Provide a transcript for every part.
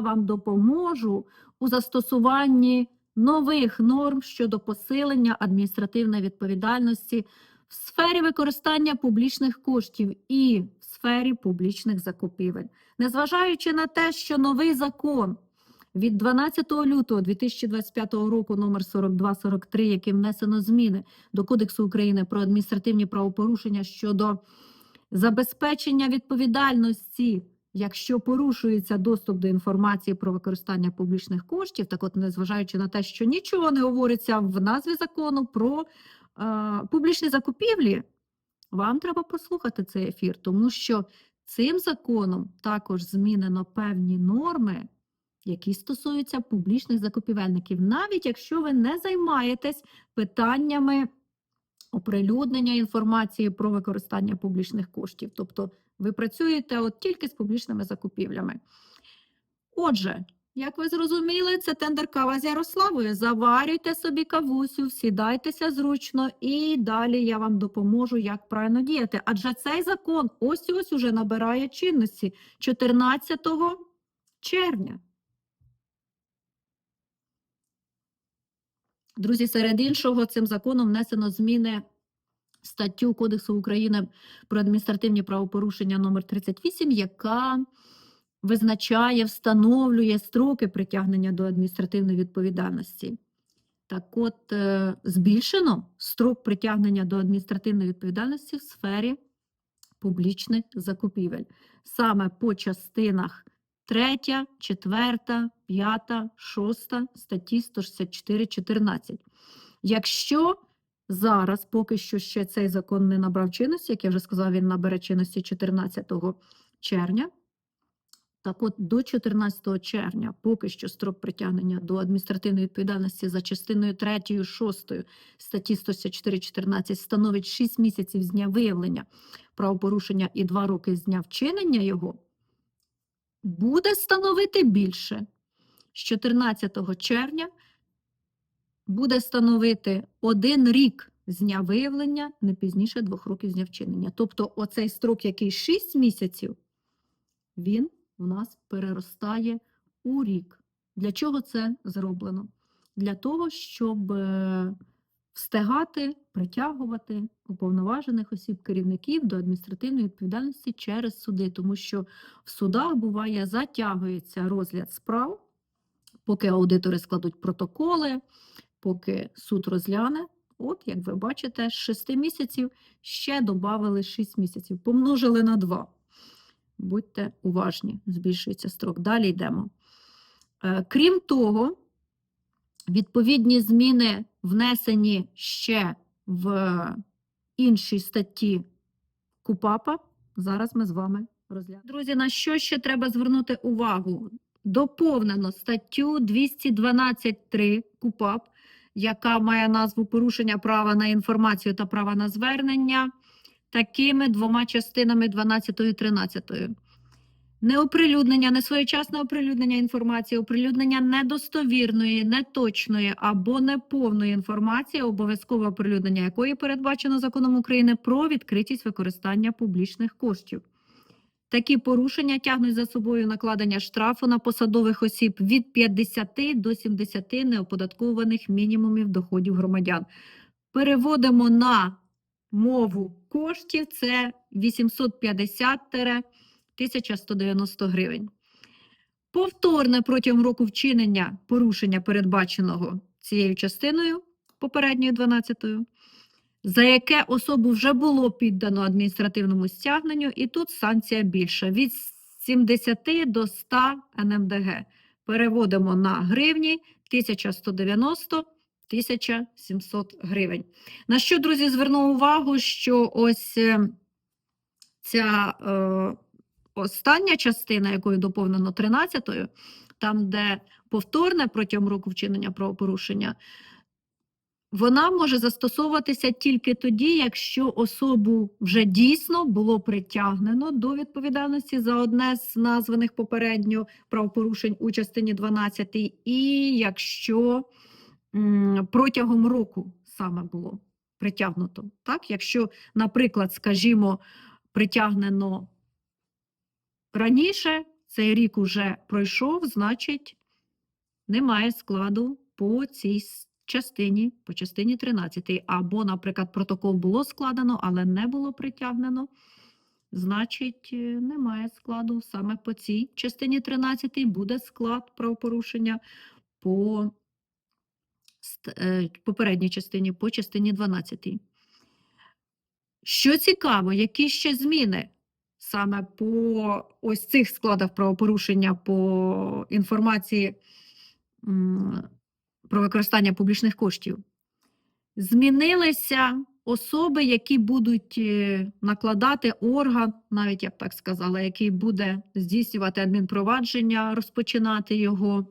вам допоможу у застосуванні нових норм щодо посилення адміністративної відповідальності в сфері використання публічних коштів і в сфері публічних закупівель. Незважаючи на те, що новий закон від 12 лютого 2025 року номер 4243, яким внесено зміни до Кодексу України про адміністративні правопорушення щодо забезпечення відповідальності, якщо порушується доступ до інформації про використання публічних коштів, так от, незважаючи на те, що нічого не говориться в назві закону про е, публічні закупівлі, вам треба послухати цей ефір, тому що цим законом також змінено певні норми, які стосуються публічних закупівельників, навіть якщо ви не займаєтесь питаннями оприлюднення інформації про використання публічних коштів. Тобто ви працюєте от тільки з публічними закупівлями. Отже, як ви зрозуміли, це тендер кава з Ярославою. Заварюйте собі кавусю, сідайтеся зручно, і далі я вам допоможу, як правильно діяти. Адже цей закон ось ось уже набирає чинності 14 червня. Друзі, серед іншого, цим законом внесено зміни статтю Кодексу України про адміністративні правопорушення номер 38, яка визначає, встановлює строки притягнення до адміністративної відповідальності. Так от, е, збільшено строк притягнення до адміністративної відповідальності в сфері публічних закупівель. Саме по частинах 3, 4, 5, 6 статті 164.14. Якщо зараз поки що ще цей закон не набрав чинності, як я вже сказала, він набере чинності 14 червня. Так от до 14 червня поки що строк притягнення до адміністративної відповідальності за частиною 3, 6 статті 164.14 становить 6 місяців з дня виявлення правопорушення і 2 роки з дня вчинення його, буде становити більше. З 14 червня буде становити один рік з дня виявлення, не пізніше двох років з дня вчинення. Тобто оцей строк, який 6 місяців, він у нас переростає у рік. Для чого це зроблено? Для того, щоб е, встигати притягувати уповноважених осіб керівників до адміністративної відповідальності через суди, тому що в судах буває затягується розгляд справ, поки аудитори складуть протоколи, поки суд розгляне. От, як ви бачите, з 6 місяців ще додали 6 місяців, помножили на 2. Будьте уважні, збільшується строк. Далі йдемо. Е, Крім того, відповідні зміни внесені ще в іншій статті КУПАПа. Зараз ми з вами розглянемо. Друзі, на що ще треба звернути увагу? Доповнено статтю 212.3 КУПАП, яка має назву порушення права на інформацію та права на звернення такими двома частинами 12 і 13. Неоприлюднення, несвоєчасне оприлюднення інформації, оприлюднення недостовірної, неточної або неповної інформації, обов'язкове оприлюднення якої передбачено законом України про відкритість використання публічних коштів. Такі порушення тягнуть за собою накладення штрафу на посадових осіб від 50 до 70 неоподаткованих мінімумів доходів громадян. Переводимо на мову коштів це 850 1190 гривень. Повторне протягом року вчинення порушення, передбаченого цією частиною, попередньою 12, за яке особу вже було піддано адміністративному стягненню, і тут санкція більша від 70 до 100 НМДГ. Переводимо на гривні 1190 1700 гривень. На що, друзі, зверну увагу, що ось е, ця е, остання частина, якою доповнено 13-ю, там, де повторне протягом року вчинення правопорушення, вона може застосовуватися тільки тоді, якщо особу вже дійсно було притягнено до відповідальності за одне з названих попередньо правопорушень у частині 12, і якщо протягом року саме було притягнуто. Так? Якщо, наприклад, скажімо, притягнено раніше, цей рік уже пройшов, значить, немає складу по цій с- частині, по частині 13. Або, наприклад, протокол було складено, але не було притягнено. Значить, е, немає складу саме по цій частині 13 буде склад правопорушення по е, попередній частині, по частині 12. Що цікаво, які ще зміни саме по ось цих складах правопорушення по інформації про використання публічних коштів? Змінилися особи, які будуть е, накладати орган, навіть я б так сказала, який буде здійснювати адмінпровадження, розпочинати його,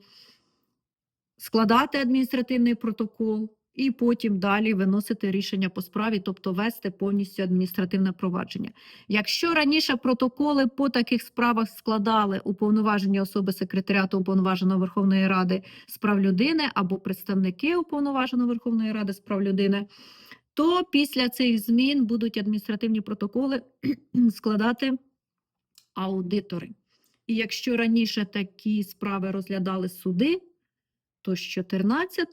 складати адміністративний протокол і потім далі виносити рішення по справі, тобто вести повністю адміністративне провадження. Якщо раніше протоколи по таких справах складали уповноважені особи секретаріату уповноваженого Верховної Ради з прав людини або представники уповноваженого Верховної Ради з прав людини, то після цих змін будуть адміністративні протоколи складати аудитори. І якщо раніше такі справи розглядали суди, то з 14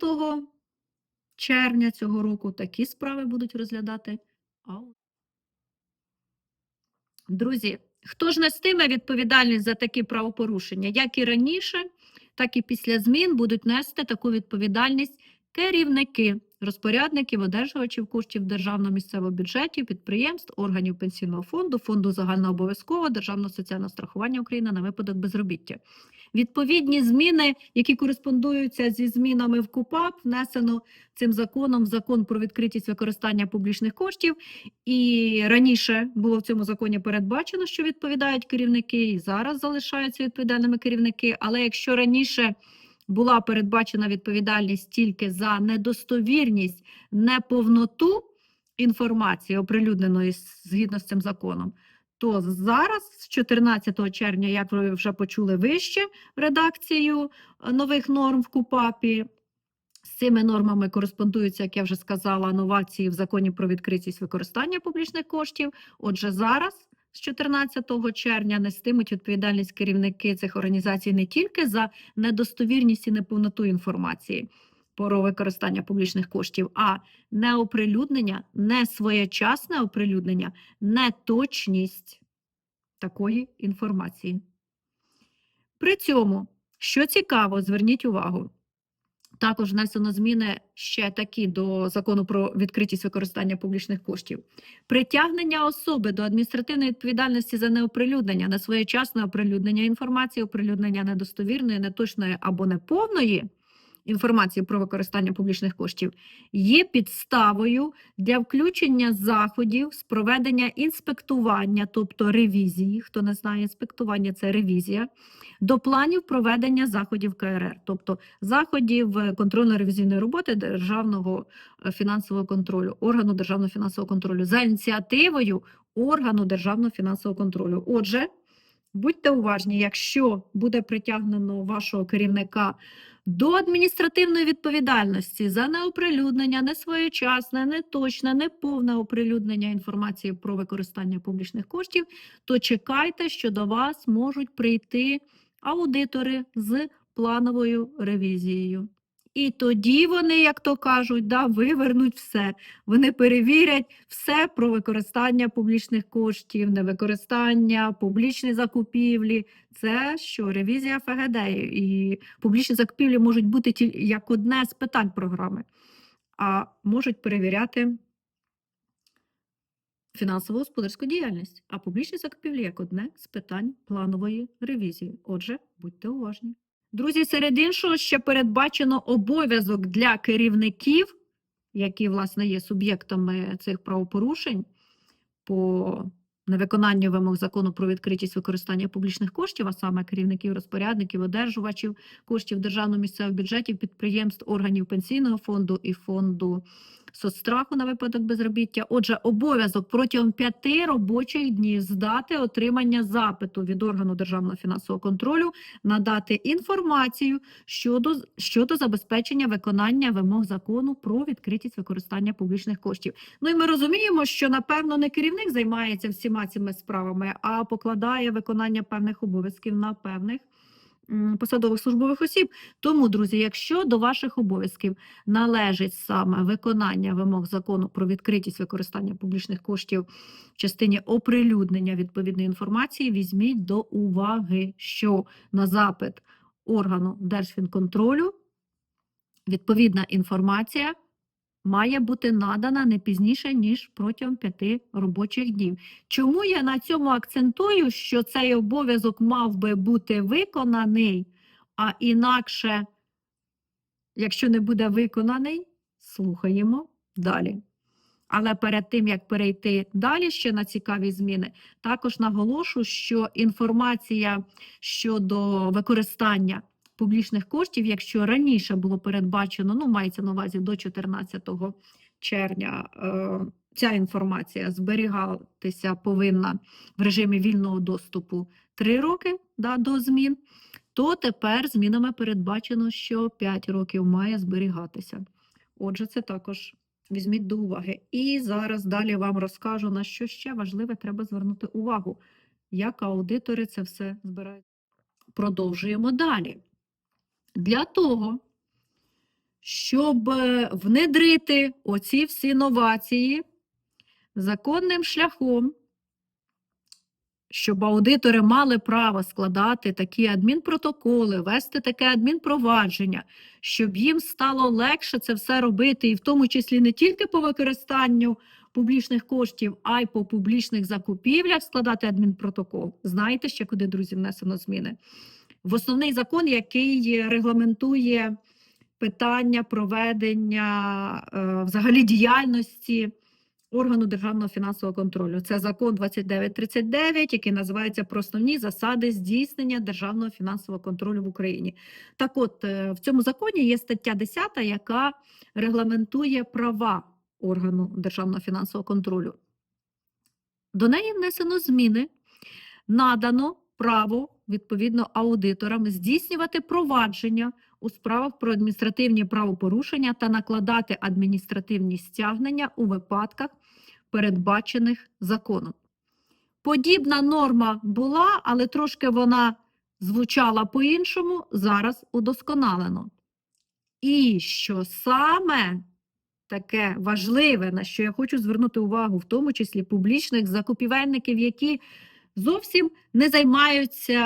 червня цього року такі справи будуть розглядати. Друзі, хто ж нестиме відповідальність за такі правопорушення, як і раніше, так і після змін будуть нести таку відповідальність керівники, розпорядників, одержувачів коштів державного місцевого бюджетів, підприємств, органів пенсійного фонду, фонду загальнообов'язкового державного соціального страхування України на випадок безробіття. Відповідні зміни, які кореспондуються зі змінами в КУПАП, внесено цим законом в закон про відкритість використання публічних коштів. І раніше було в цьому законі передбачено, що відповідають керівники, і зараз залишаються відповідальними керівники. Але якщо раніше була передбачена відповідальність тільки за недостовірність, неповноту інформації, оприлюдненої згідно з цим законом, то зараз, з 14 червня, як ви вже почули вище редакцію е, нових норм в КУПАПі, з цими нормами кореспондуються, як я вже сказала, новації в законі про відкритість використання публічних коштів. Отже, зараз, з 14 червня, нестимуть відповідальність керівники цих організацій не тільки за недостовірність і неповноту інформації про використання публічних коштів, а неоприлюднення, несвоєчасне оприлюднення, неточність такої інформації. При цьому, що цікаво, зверніть увагу, також внесено зміни ще такі до закону про відкритість використання публічних коштів. Притягнення особи до адміністративної відповідальності за неоприлюднення, несвоєчасне оприлюднення інформації, оприлюднення недостовірної, неточної або неповної інформації про використання публічних коштів є підставою для включення заходів з проведення інспектування, тобто ревізії. Хто не знає, інспектування це ревізія, до планів проведення заходів КРР, тобто заходів е, контрольно-ревізійної роботи державного е, фінансового контролю, органу державного фінансового контролю за ініціативою органу державного фінансового контролю. Отже, будьте уважні, якщо буде притягнено вашого керівника до адміністративної відповідальності за неоприлюднення, несвоєчасне, неточне, неповне оприлюднення інформації про використання публічних коштів, то чекайте, що до вас можуть прийти аудитори з плановою ревізією. І тоді вони, як то кажуть, да, вивернуть все. Вони перевірять все про використання публічних коштів, невикористання, публічні закупівлі. Це що ревізія ФГД. І публічні закупівлі можуть бути тільки як одне з питань програми, а можуть перевіряти фінансово-господарську діяльність, а публічні закупівлі як одне з питань планової ревізії. Отже, будьте уважні. Друзі, серед іншого ще передбачено обов'язок для керівників, які, власне, є суб'єктами цих правопорушень по невиконанню вимог закону про відкритість використання публічних коштів, а саме керівників, розпорядників, одержувачів коштів державного місцевих бюджетів, підприємств, органів пенсійного фонду і фонду соцстраху на випадок безробіття. Отже, обов'язок протягом п'яти робочих днів здати отримання запиту від органу державного фінансового контролю, надати інформацію щодо, щодо забезпечення виконання вимог закону про відкритість використання публічних коштів. Ну і ми розуміємо, що напевно не керівник займається всіма цими справами, а покладає виконання певних обов'язків на певних посадових службових осіб. Тому, друзі, якщо до ваших обов'язків належить саме виконання вимог закону про відкритість використання публічних коштів в частині оприлюднення відповідної інформації, візьміть до уваги, що на запит органу Держфінконтролю відповідна інформація має бути надана не пізніше, ніж протягом п'яти робочих днів. Чому я на цьому акцентую, що цей обов'язок мав би бути виконаний, а інакше, якщо не буде виконаний, слухаємо далі. Але перед тим, як перейти далі ще на цікаві зміни, також наголошу, що інформація щодо використання публічних коштів, якщо раніше було передбачено, ну мається на увазі до 14 червня, е, ця інформація зберігатися повинна в режимі вільного доступу 3 роки да, до змін, то тепер змінами передбачено, що 5 років має зберігатися. Отже, це також візьміть до уваги. І зараз далі вам розкажу, на що ще важливе треба звернути увагу, як аудитори це все збирають. Продовжуємо далі. Для того, щоб е, внедрити оці всі новації законним шляхом, щоб аудитори мали право складати такі адмінпротоколи, вести таке адмінпровадження, щоб їм стало легше це все робити, і в тому числі не тільки по використанню публічних коштів, а й по публічних закупівлях складати адмінпротокол. Знаєте ще, куди, друзі, внесено зміни? В основний закон, який регламентує питання проведення е, взагалі діяльності органу державного фінансового контролю. Це закон 2939, який називається про основні засади здійснення державного фінансового контролю в Україні. Так от, е, в цьому законі є стаття 10, яка регламентує права органу державного фінансового контролю. До неї внесено зміни, надано право відповідно аудиторам здійснювати провадження у справах про адміністративні правопорушення та накладати адміністративні стягнення у випадках, передбачених законом. Подібна норма була, але трошки вона звучала по-іншому, зараз удосконалено. І що саме таке важливе, на що я хочу звернути увагу, в тому числі публічних закупівельників, які зовсім не займаються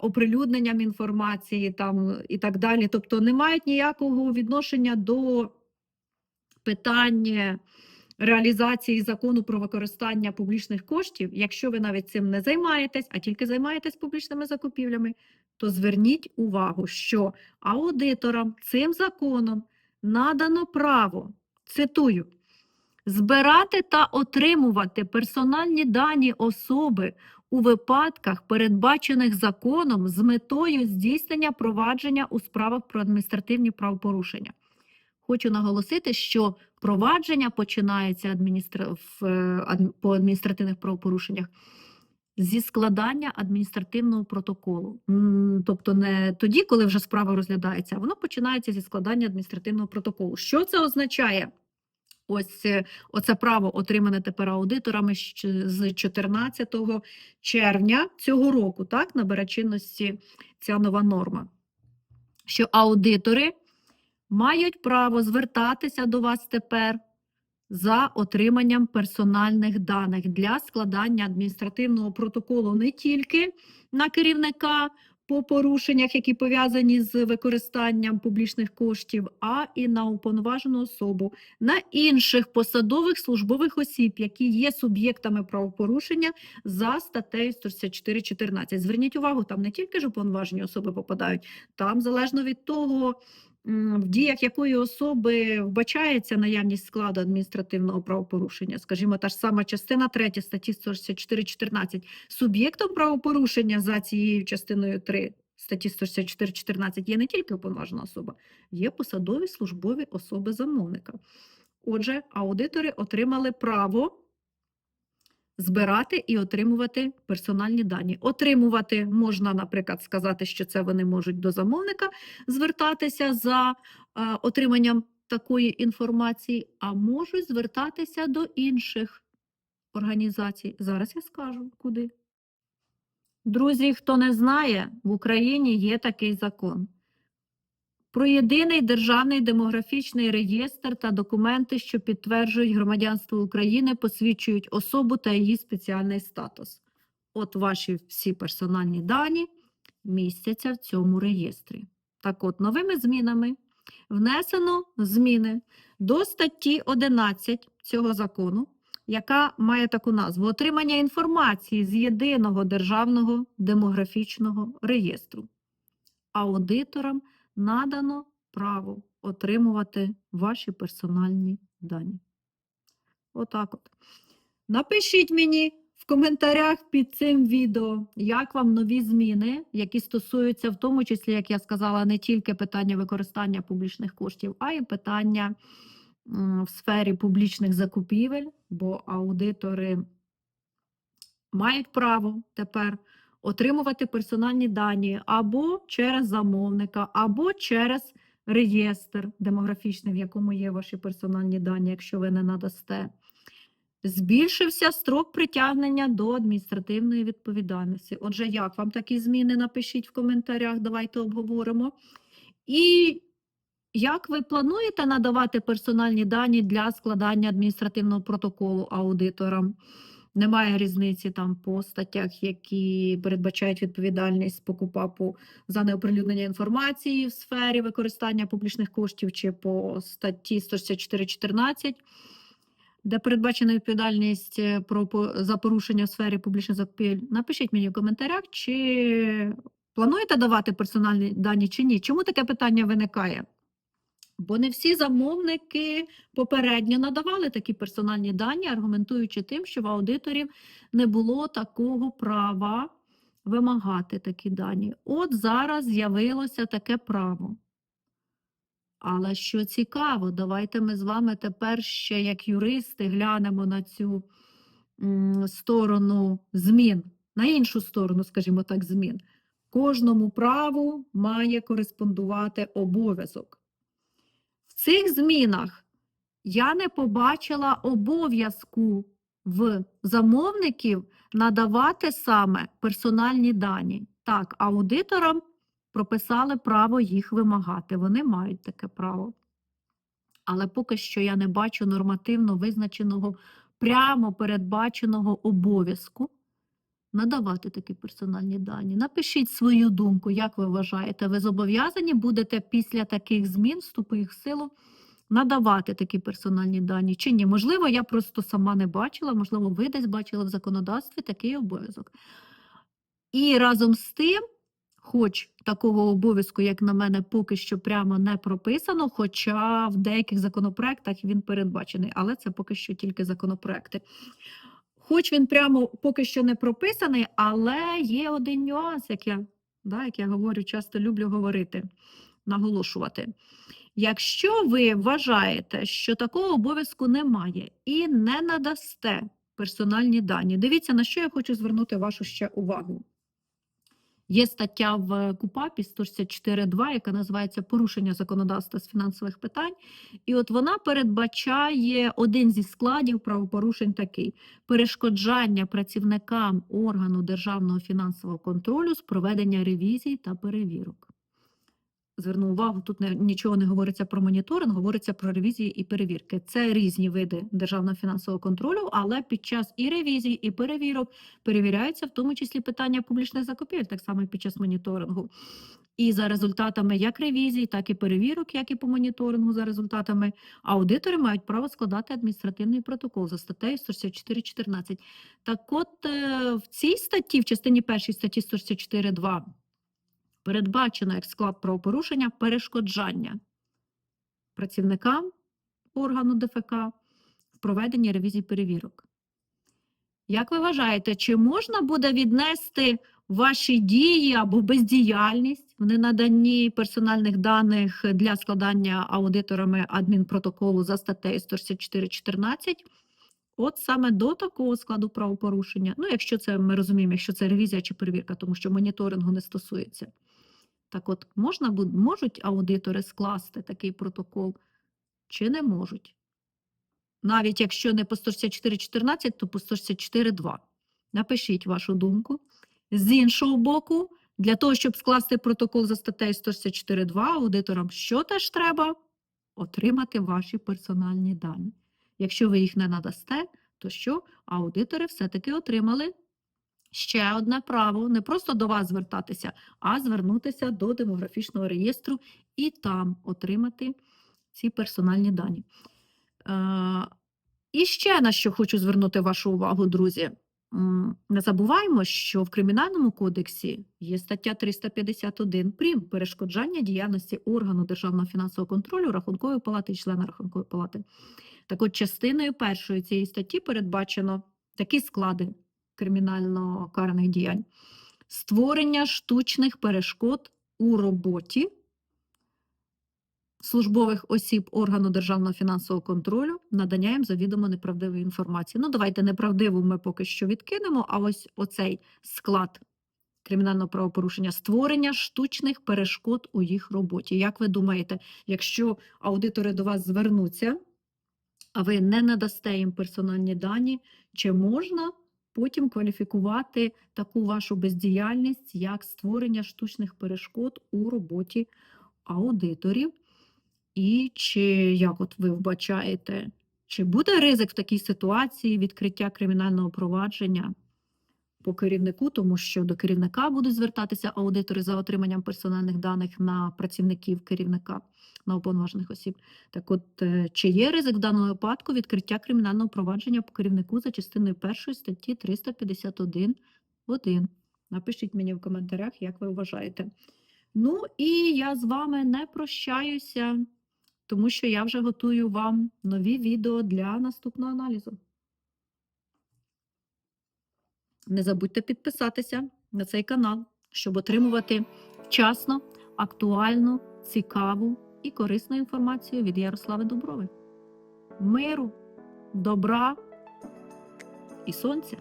оприлюдненням інформації там і так далі, тобто не мають ніякого відношення до питання реалізації закону про використання публічних коштів. Якщо ви навіть цим не займаєтесь, а тільки займаєтесь публічними закупівлями, то зверніть увагу, що аудиторам цим законом надано право, цитую, збирати та отримувати персональні дані особи у випадках, передбачених законом з метою здійснення провадження у справах про адміністративні правопорушення. Хочу наголосити, що провадження починається адміністра... е, по адміністративних правопорушеннях зі складання адміністративного протоколу. Тобто не тоді, коли вже справа розглядається, а воно починається зі складання адміністративного протоколу. Що це означає? Ось е, оце право отримане тепер аудиторами з 14 червня цього року, так, набере чинності ця нова норма. Що аудитори мають право звертатися до вас тепер за отриманням персональних даних для складання адміністративного протоколу не тільки на керівника по порушеннях, які пов'язані з використанням публічних коштів, а і на уповноважену особу, на інших посадових службових осіб, які є суб'єктами правопорушення за статтею 164.14. Зверніть увагу, там не тільки ж уповноважені особи попадають, там залежно від того, в діях якої особи вбачається наявність складу адміністративного правопорушення, скажімо, та ж сама частина 3 статті 164.14, суб'єктом правопорушення за цією частиною 3 статті 164.14 є не тільки уповноважена особа, є посадові службові особи замовника. Отже, аудитори отримали право збирати і отримувати персональні дані. Отримувати можна, наприклад, сказати, що це вони можуть до замовника звертатися за е, отриманням такої інформації, а можуть звертатися до інших організацій. Зараз я скажу, куди. Друзі, хто не знає, в Україні є такий закон. Про єдиний державний демографічний реєстр та документи, що підтверджують громадянство України, посвідчують особу та її спеціальний статус. От ваші всі персональні дані містяться в цьому реєстрі. Так от, новими змінами внесено зміни до статті 11 цього закону, яка має таку назву Отримання інформації з єдиного державного демографічного реєстру. Аудиторам надано право отримувати ваші персональні дані. Отак от. Напишіть мені в коментарях під цим відео, як вам нові зміни, які стосуються, в тому числі, як я сказала, не тільки питання використання публічних коштів, а й питання в сфері публічних закупівель, бо аудитори мають право тепер отримувати персональні дані або через замовника, або через реєстр демографічний, в якому є ваші персональні дані, якщо ви не надасте. Збільшився строк притягнення до адміністративної відповідальності. Отже, як вам такі зміни? Напишіть в коментарях, давайте обговоримо. І як ви плануєте надавати персональні дані для складання адміністративного протоколу аудиторам? Немає різниці там по статтях, які передбачають відповідальність по КУПАПу за неоприлюднення інформації в сфері використання публічних коштів, чи по статті 164.14, де передбачена відповідальність е, про, за порушення в сфері публічних закупівель. Напишіть мені в коментарях, чи плануєте давати персональні дані чи ні. Чому таке питання виникає? Бо не всі замовники попередньо надавали такі персональні дані, аргументуючи тим, що в аудиторів не було такого права вимагати такі дані. От зараз з'явилося таке право. Але що цікаво, давайте ми з вами тепер ще, як юристи, глянемо на цю сторону змін, на іншу сторону, скажімо так, змін. Кожному праву має кореспондувати обов'язок. Цих змінах я не побачила обов'язку в замовників надавати саме персональні дані. Так, аудиторам прописали право їх вимагати. Вони мають таке право. Але поки що я не бачу нормативно визначеного, прямо передбаченого обов'язку надавати такі персональні дані. Напишіть свою думку, як ви вважаєте, ви зобов'язані будете після таких змін, вступу в силу, надавати такі персональні дані чи ні? Можливо, я просто сама не бачила, можливо, ви десь бачили в законодавстві такий обов'язок. І разом з тим, хоч такого обов'язку, як на мене, поки що прямо не прописано, хоча в деяких законопроектах він передбачений, але це поки що тільки законопроекти. Хоч він прямо поки що не прописаний, але є один нюанс, як я, да, як я говорю, часто люблю говорити, наголошувати. Якщо ви вважаєте, що такого обов'язку немає і не надасте персональні дані, дивіться, на що я хочу звернути вашу ще увагу. Є стаття в КУПАПі 164.2, яка називається Порушення законодавства з фінансових питань. І от вона передбачає один зі складів правопорушень такий: перешкоджання працівникам органу державного фінансового контролю з проведення ревізій та перевірок. Зверну увагу, тут не, нічого не говориться про моніторинг, говориться про ревізії і перевірки. Це різні види державного фінансового контролю, але під час і ревізій, і перевірок перевіряються в тому числі питання публічних закупівель, так само під час моніторингу. І за результатами як ревізій, так і перевірок, як і по моніторингу, за результатами аудитори мають право складати адміністративний протокол за статтею 164.14. Так от е, в цій статті, в частині першій статті 164.2, передбачено як склад правопорушення перешкоджання працівникам органу ДФК в проведенні ревізій перевірок. Як ви вважаєте, чи можна буде віднести ваші дії або бездіяльність в ненаданні персональних даних для складання аудиторами адмінпротоколу за статтею 164.14, от саме до такого складу правопорушення, ну, якщо це ми розуміємо, якщо це ревізія чи перевірка, тому що моніторингу не стосується. Так от, можна, можуть аудитори скласти такий протокол чи не можуть? Навіть якщо не по 164.14, то по 164.2. Напишіть вашу думку. З іншого боку, для того, щоб скласти протокол за статтею 164.2 аудиторам, що теж треба? Отримати ваші персональні дані. Якщо ви їх не надасте, то що? Аудитори все-таки отримали ще одне право не просто до вас звертатися, а звернутися до демографічного реєстру і там отримати ці персональні дані. Е, І ще на що хочу звернути вашу увагу, друзі. Не забуваємо, що в Кримінальному кодексі є стаття 351 прим. перешкоджання діяльності органу державного фінансового контролю, рахункової палати і члена рахункової палати. Так от частиною першої цієї статті передбачено такі склади кримінально караних діянь: створення штучних перешкод у роботі службових осіб органу державного фінансового контролю, надання їм завідомо неправдивої інформації. Ну, давайте неправдиву ми поки що відкинемо, а ось оцей склад кримінального правопорушення створення штучних перешкод у їх роботі. Як ви думаєте, якщо аудитори до вас звернуться, а ви не надасте їм персональні дані, чи можна потім кваліфікувати таку вашу бездіяльність як створення штучних перешкод у роботі аудиторів? І чи як от ви вбачаєте, чи буде ризик в такій ситуації відкриття кримінального провадження по керівнику, тому що до керівника будуть звертатися аудитори за отриманням персональних даних на працівників керівника, на уповноважених осіб. Так от, е, чи є ризик в даному випадку відкриття кримінального провадження по керівнику за частиною першої статті 351.1? Напишіть мені в коментарях, як ви вважаєте. Ну і я з вами не прощаюся, тому що я вже готую вам нові відео для наступного аналізу. Не забудьте підписатися на цей канал, щоб отримувати вчасно, актуальну, цікаву і корисну інформацію від Ярослави Дуброви. Миру, добра і сонця!